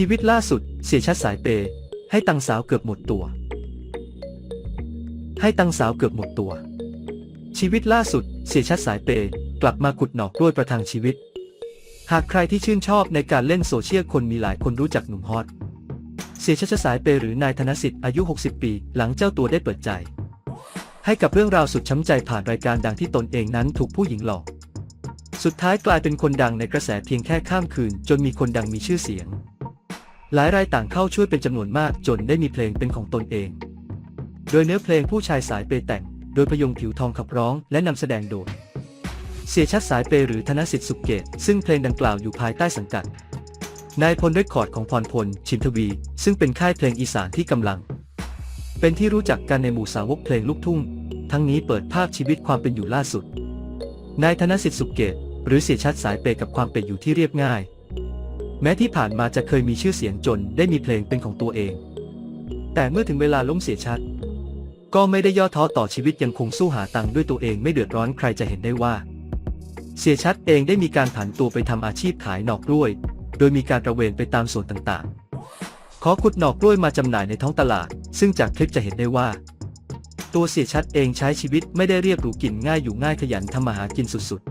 ชีวิตล่าสุด เสียชัดสายเปย์ให้ตังสาวเกือบหมดตัว ให้ตังสาวเกือบหมดตัว ชีวิตล่าสุด เสียชัดสายเปย์กลับมาขุดหนอกกล้วยประทังชีวิต หากใครที่ชื่นชอบในการเล่นโซเชียลคนมีหลายคนรู้จักหนุ่มฮอตเสียชัดสายเปย์หรือนายธนสิทธิ์อายุ 60 ปี หลังเจ้าตัวได้เปิดใจ ให้กับเรื่องราวสุดช้ำใจผ่านรายการดังที่ตนเองนั้นถูกผู้หญิงหลอก สุดท้ายกลายเป็นคนดังในกระแสเพียงแค่ข้ามคืน จนมีคนดังมีชื่อเสียง หลายรายต่างเข้าช่วยเป็นจำนวนมากจนได้มีเพลงเป็นของตนเอง โดยเนื้อเพลงผู้ชายสายเปย์แต่ง โดยพยงผิวทองขับร้องและนำแสดงโดย เสียชัดสายเปย์หรือธนสิทธิ์สุขเกต ซึ่งเพลงดังกล่าวอยู่ภายใต้สังกัด นายพลเรคคอร์ดของพรพล ชิมทวี ซึ่งเป็นค่ายเพลงอีสานที่กำลัง เป็นที่รู้จักกันในหมู่สาวกเพลงลูกทุ่ง ทั้งนี้เปิดภาพชีวิตความเป็นอยู่ล่าสุด นายธนสิทธิ์สุขเกต หรือเสียชัดสายเปย์กับความเป็นอยู่ที่เรียบง่าย แม้ที่ผ่านมาจะเคยมีชื่อเสียงจนได้มีเพลงเป็นของตัวเอง แต่เมื่อถึงเวลาล้มเสียชัด ก็ไม่ได้ย่อท้อต่อชีวิตยังคงสู้หาตังค์ด้วยตัวเองไม่เดือดร้อนใครจะเห็นได้ว่า เสียชัดเองได้มีการผันตัวไปทำอาชีพขายหนอกกล้วย โดยมีการตระเวนไปตามสวนต่างๆ ขอขุดหนอกกล้วยมาจำหน่ายในท้องตลาด ซึ่งจากคลิปจะเห็นได้ว่า ตัวเสียชัดเองใช้ชีวิตไม่ได้เรียบหรูกินง่ายอยู่ง่ายขยันทำมาหากินสุด